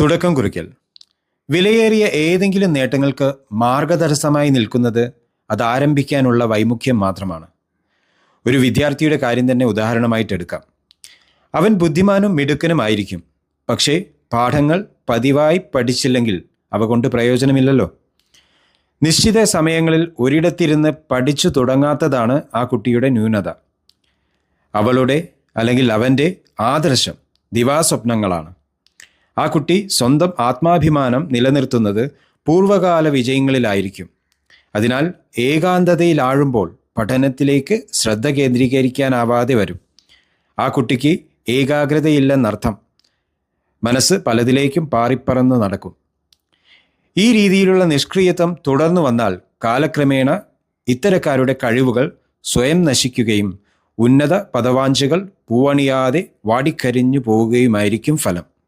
തുടക്കം കുറിക്കൽ. വിലയേറിയ ഏതെങ്കിലും നേട്ടങ്ങൾക്ക് മാർഗതടസ്സമായി നിൽക്കുന്നത് അത് ആരംഭിക്കാനുള്ള വൈമുഖ്യം മാത്രമാണ്. ഒരു വിദ്യാർത്ഥിയുടെ കാര്യം തന്നെ ഉദാഹരണമായിട്ട് എടുക്കാം. അവൻ ബുദ്ധിമാനും മിടുക്കനുമായിരിക്കും പക്ഷേ പാഠങ്ങൾ പതിവായി പഠിച്ചില്ലെങ്കിൽ അവ കൊണ്ട് പ്രയോജനമില്ലല്ലോ. നിശ്ചിത സമയങ്ങളിൽ ഒരിടത്തിരുന്ന് പഠിച്ചു തുടങ്ങാത്തതാണ് ആ കുട്ടിയുടെ ന്യൂനത. അവളുടെ അല്ലെങ്കിൽ അവന്റെ ആദർശം ദിവാസ്വപ്നങ്ങളാണ്. ആ കുട്ടി സ്വന്തം ആത്മാഭിമാനം നിലനിർത്തുന്നത് പൂർവകാല വിജയങ്ങളിലായിരിക്കും. അതിനാൽ ഏകാന്തതയിലാഴുമ്പോൾ പഠനത്തിലേക്ക് ശ്രദ്ധ കേന്ദ്രീകരിക്കാനാവാതെ വരും. ആ കുട്ടിക്ക് ഏകാഗ്രതയില്ലെന്നർത്ഥം. മനസ്സ് പലതിലേക്കും പാറിപ്പറന്ന് നടക്കും. ഈ രീതിയിലുള്ള നിഷ്ക്രിയത്വം തുടർന്നു വന്നാൽ കാലക്രമേണ ഇത്തരക്കാരുടെ കഴിവുകൾ സ്വയം നശിക്കുകയും ഉന്നത പദവാഞ്ചകൾ പൂവണിയാതെ വാടിക്കരിഞ്ഞു പോവുകയുമായിരിക്കും ഫലം.